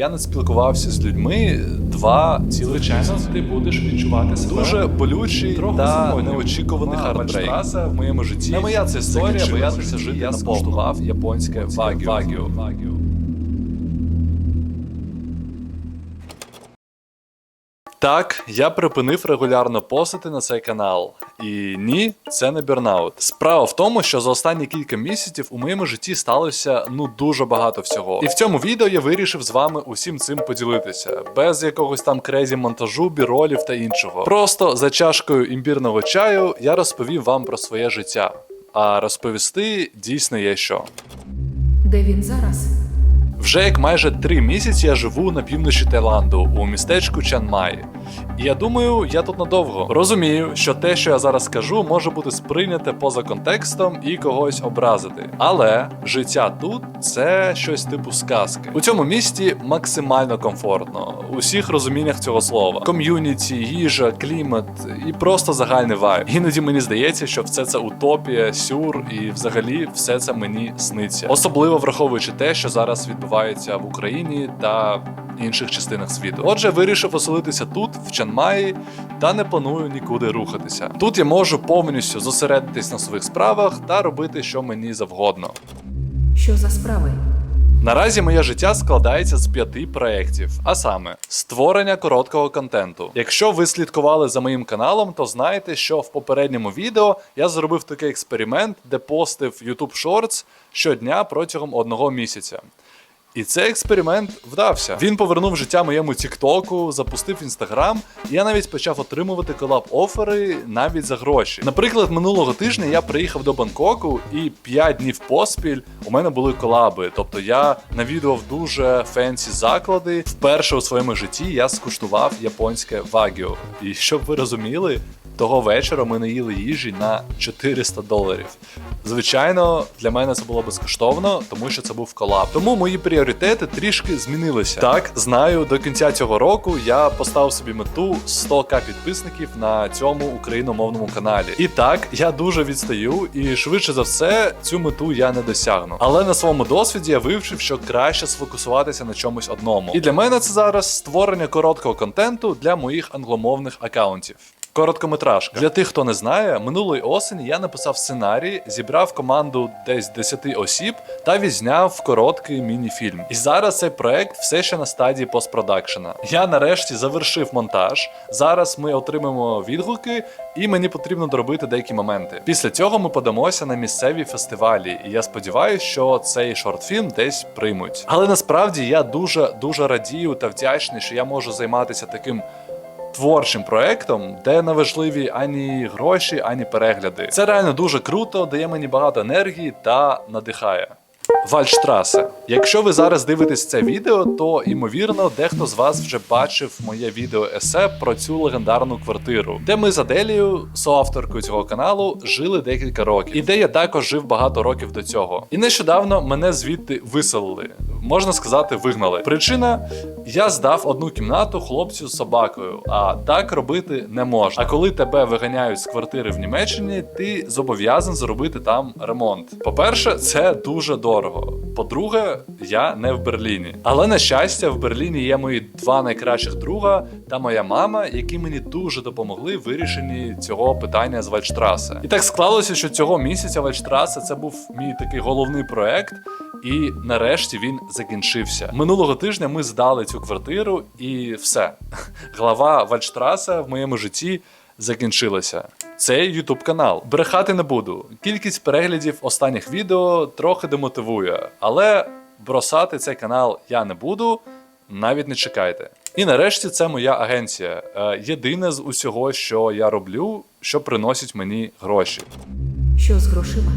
Я не спілкувався з людьми два цілих місяці. ти будеш відчувати себе Дуже болючий трохи та неочікуваний хардбрейк в моєму житті. Не моя це історія, закінчилась. боятися жити Я я скуштував японське вагю. Так, я припинив регулярно постити на цей канал. І ні, це не бірнаут. Справа в тому, що за останні кілька місяців у моєму житті сталося ну дуже багато всього. І в цьому відео я вирішив з вами усім цим поділитися, без якогось там крезі монтажу, біролів та іншого. Просто за чашкою імбірного чаю я розповів вам про своє життя. А розповісти дійсно є що. Де він зараз? Вже як майже три місяці я живу на півночі Таїланду у містечку Чанмай. І я думаю, я тут надовго. Розумію, що те, що я зараз скажу, може бути сприйняте поза контекстом і когось образити. Але життя тут це щось типу сказки. У цьому місті максимально комфортно у всіх розуміннях цього слова: ком'юніті, їжа, клімат і просто загальний вайб. Іноді мені здається, що все це утопія, сюр, і взагалі все це мені сниться. Особливо враховуючи те, що зараз відбувається в Україні та інших частинах світу. Отже, вирішив оселитися тут, в Чанмаї, та не планую нікуди рухатися. Тут я можу повністю зосередитись на своїх справах та робити, що мені завгодно. Що за справи? Наразі моє життя складається з п'яти проєктів, а саме створення короткого контенту. Якщо ви слідкували за моїм каналом, то знаєте, що в попередньому відео я зробив такий експеримент, де постив YouTube Shorts щодня протягом одного місяця. І цей експеримент вдався. Він повернув життя моєму Тіктоку, запустив інстаграм, і я навіть почав отримувати колаб-офери навіть за гроші. Наприклад, минулого тижня я приїхав до Бангкоку, і 5 днів поспіль у мене були колаби. Тобто я навідував дуже фенсі заклади. Вперше у своєму житті я скуштував японське вагю. І щоб ви розуміли, того вечора ми не їли їжі на 400 доларів. Звичайно, для мене це було безкоштовно, тому що це був колаб. Тому мої пріоритети трішки змінилися. Так, знаю, до кінця цього року я поставив собі мету 100к підписників на цьому україномовному каналі. І так, я дуже відстаю, і швидше за все цю мету я не досягну. Але на своєму досвіді я вивчив, що краще сфокусуватися на чомусь одному. І для мене це зараз створення короткого контенту для моїх англомовних акаунтів. Короткометражка. Для тих, хто не знає, минулої осені я написав сценарій, зібрав команду десь 10 осіб та відзняв короткий міні-фільм. І зараз цей проект все ще на стадії постпродакшена. Я нарешті завершив монтаж. Зараз ми отримаємо відгуки, і мені потрібно доробити деякі моменти. Після цього ми подамося на місцеві фестивалі, і я сподіваюся, що цей шортфільм десь приймуть. Але насправді я дуже дуже радію та вдячний, що я можу займатися таким творчим проектом, де не важливі ані гроші, ані перегляди. Це реально дуже круто, дає мені багато енергії та надихає. Вальштрасе. Якщо ви зараз дивитесь це відео, то ймовірно дехто з вас вже бачив моє відео есе про цю легендарну квартиру, де ми з Аделією, соавторкою цього каналу, жили декілька років, і де я також жив багато років до цього. І нещодавно мене звідти виселили. Можна сказати, вигнали. Причина: я здав одну кімнату хлопцю з собакою, а так робити не можна. А коли тебе виганяють з квартири в Німеччині, ти зобов'язан зробити там ремонт. По-перше, це дуже дорого. По-друге, я не в Берліні. Але на щастя, в Берліні є мої два найкращих друга та моя мама, які мені дуже допомогли в вирішенні цього питання з Вальштрасе. І так склалося, що цього місяця Вальштрасе це був мій такий головний проект. І нарешті він закінчився. Минулого тижня ми здали цю квартиру, і все. Глава Вальштраса в моєму житті закінчилася. Це YouTube канал. Брехати не буду. Кількість переглядів останніх відео трохи демотивує, але бросати цей канал я не буду. Навіть не чекайте. І нарешті це моя агенція. Е, Єдине з усього, що я роблю, що приносить мені гроші. Що з грошима?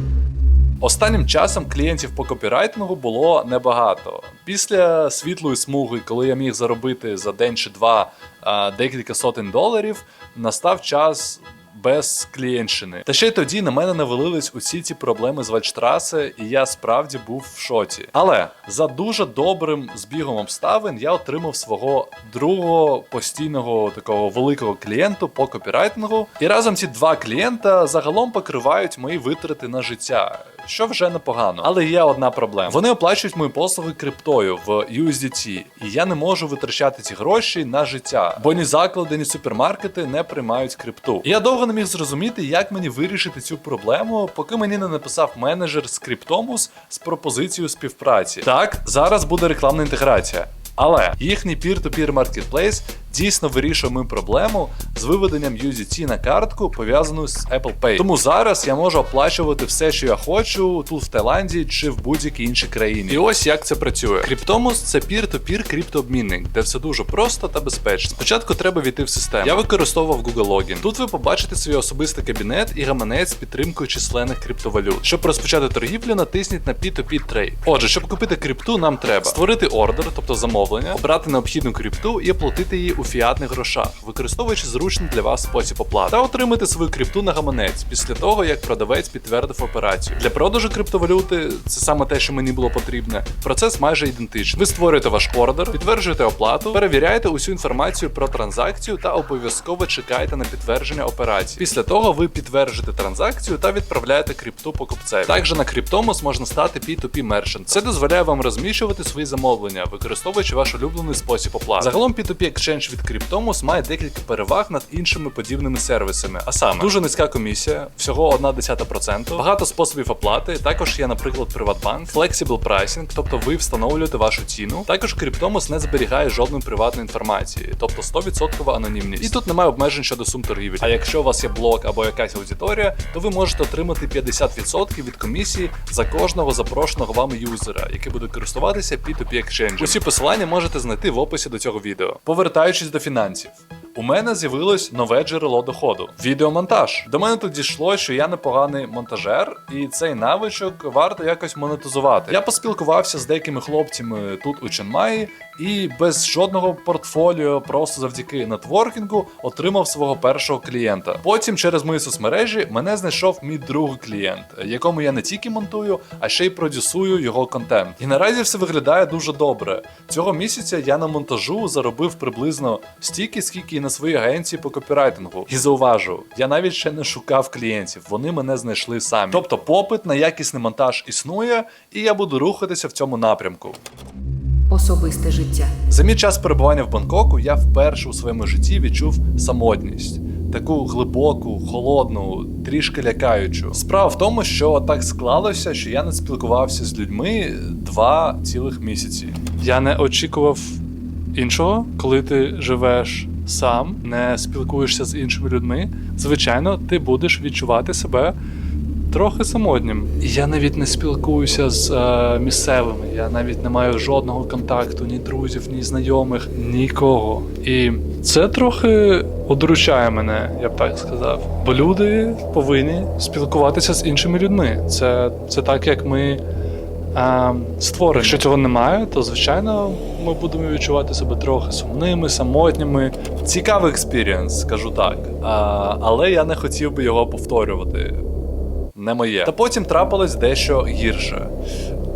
Останнім часом клієнтів по копірайтингу було небагато. Після світлої смуги, коли я міг заробити за день чи два а, декілька сотень доларів, настав час без клієнтщини. Та ще й тоді на мене навалились усі ці проблеми з Вальштраси, і я справді був в шоці. Але за дуже добрим збігом обставин я отримав свого другого постійного такого великого клієнту по копірайтингу. І разом ці два клієнта загалом покривають мої витрати на життя. Що вже непогано, але є одна проблема. Вони оплачують мої послуги криптою в USDT, і я не можу витрачати ці гроші на життя, бо ні заклади, ні супермаркети не приймають крипту. І я довго не міг зрозуміти, як мені вирішити цю проблему, поки мені не написав менеджер з Cryptomus з пропозицією співпраці. Так, зараз буде рекламна інтеграція. Але їхній peer-to-peer marketplace дійсно вирішує мою проблему з виведенням USDT на картку, пов'язану з Apple Pay. Тому зараз я можу оплачувати все, що я хочу тут в Таїланді чи в будь-якій іншій країні. І ось як це працює. Cryptomus – це peer-to-peer криптообмінник, де все дуже просто та безпечно. Спочатку треба війти в систему. Я використовував Google Login. Тут ви побачите свій особистий кабінет і гаманець з підтримкою численних криптовалют. Щоб розпочати торгівлю, натисніть на P2P Trade. Отже, щоб купити крипту, нам треба створити ордер, тобто замовлення, обрати необхідну крипту і оплатити її у фіатних грошах, використовуючи зручний для вас спосіб оплати, та отримати свою крипту на гаманець після того, як продавець підтвердив операцію. Для продажу криптовалюти це саме те, що мені було потрібне. Процес майже ідентичний. Ви створюєте ваш ордер, підтверджуєте оплату, перевіряєте усю інформацію про транзакцію та обов'язково чекаєте на підтвердження операції. Після того ви підтверджуєте транзакцію та відправляєте крипту покупцеві. Також на Cryptomos можна стати P2P Merchant. Це дозволяє вам розміщувати свої замовлення, використовуючи ваш улюблений спосіб оплати. Загалом P2P Exchange від Cryptomos має декілька переваг над іншими подібними сервісами. А саме дуже низька комісія, всього 0,1%, багато способів оплати. Також є, наприклад, Приватбанк, Flexible Pricing, тобто ви встановлюєте вашу ціну. Також Cryptomos не зберігає жодної приватної інформації, тобто 100% анонімність. І тут немає обмежень щодо сум торгівлі. А якщо у вас є блог або якась аудиторія, то ви можете отримати 50% від комісії за кожного запрошеного вами юзера, який буде користуватися P2P Exchange. Усі посилання можете знайти в описі до цього відео. Повертаючись до фінансів. У мене з'явилось нове джерело доходу відеомонтаж. До мене тут дійшло, що я непоганий монтажер, і цей навичок варто якось монетизувати. Я поспілкувався з деякими хлопцями тут у Ченмаї, і без жодного портфоліо, просто завдяки нетворкінгу, отримав свого першого клієнта. Потім через мої соцмережі мене знайшов мій другий клієнт, якому я не тільки монтую, а ще й продюсую його контент. І наразі все виглядає дуже добре. Цього місяця я на монтажу заробив приблизно стільки, скільки і на своїй агенції по копірайтингу. І зауважу, я навіть ще не шукав клієнтів, вони мене знайшли самі. Тобто попит на якісний монтаж існує, і я буду рухатися в цьому напрямку. Особисте життя. За мій час перебування в Бангкоку я вперше у своєму житті відчув самотність. Таку глибоку, холодну, трішки лякаючу. Справа в тому, що так склалося, що я не спілкувався з людьми два цілих місяці. Я не очікував іншого, коли ти живеш сам, не спілкуєшся з іншими людьми. Звичайно, ти будеш відчувати себе трохи самотнім. Я навіть не спілкуюся з е, місцевими. Я навіть не маю жодного контакту, ні друзів, ні знайомих, нікого. І це трохи одручає мене, я б так сказав. Бо люди повинні спілкуватися з іншими людьми. Це, це так, як ми а, створені. Якщо цього немає, то звичайно ми будемо відчувати себе трохи сумними, самотніми. Цікавий експірієнс, скажу так. А, але я не хотів би його повторювати. Не моє. Та потім трапилось дещо гірше.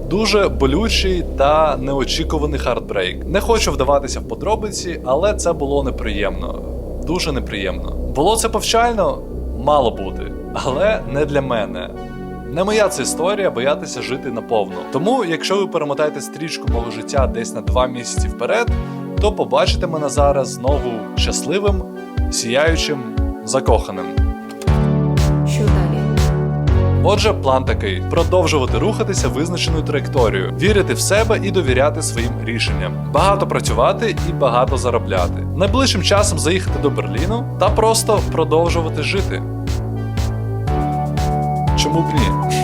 Дуже болючий та неочікуваний хардбрейк. Не хочу вдаватися в подробиці, але це було неприємно. Дуже неприємно. Було це повчально? Мало бути, але не для мене. Не моя це історія боятися жити наповну. Тому, якщо ви перемотаєте стрічку мого життя десь на два місяці вперед, то побачите мене зараз знову щасливим, сіяючим, закоханим. Що далі? Отже, план такий: продовжувати рухатися визначеною траєкторією, вірити в себе і довіряти своїм рішенням, багато працювати і багато заробляти. Найближчим часом заїхати до Берліну та просто продовжувати жити. Чому б ні?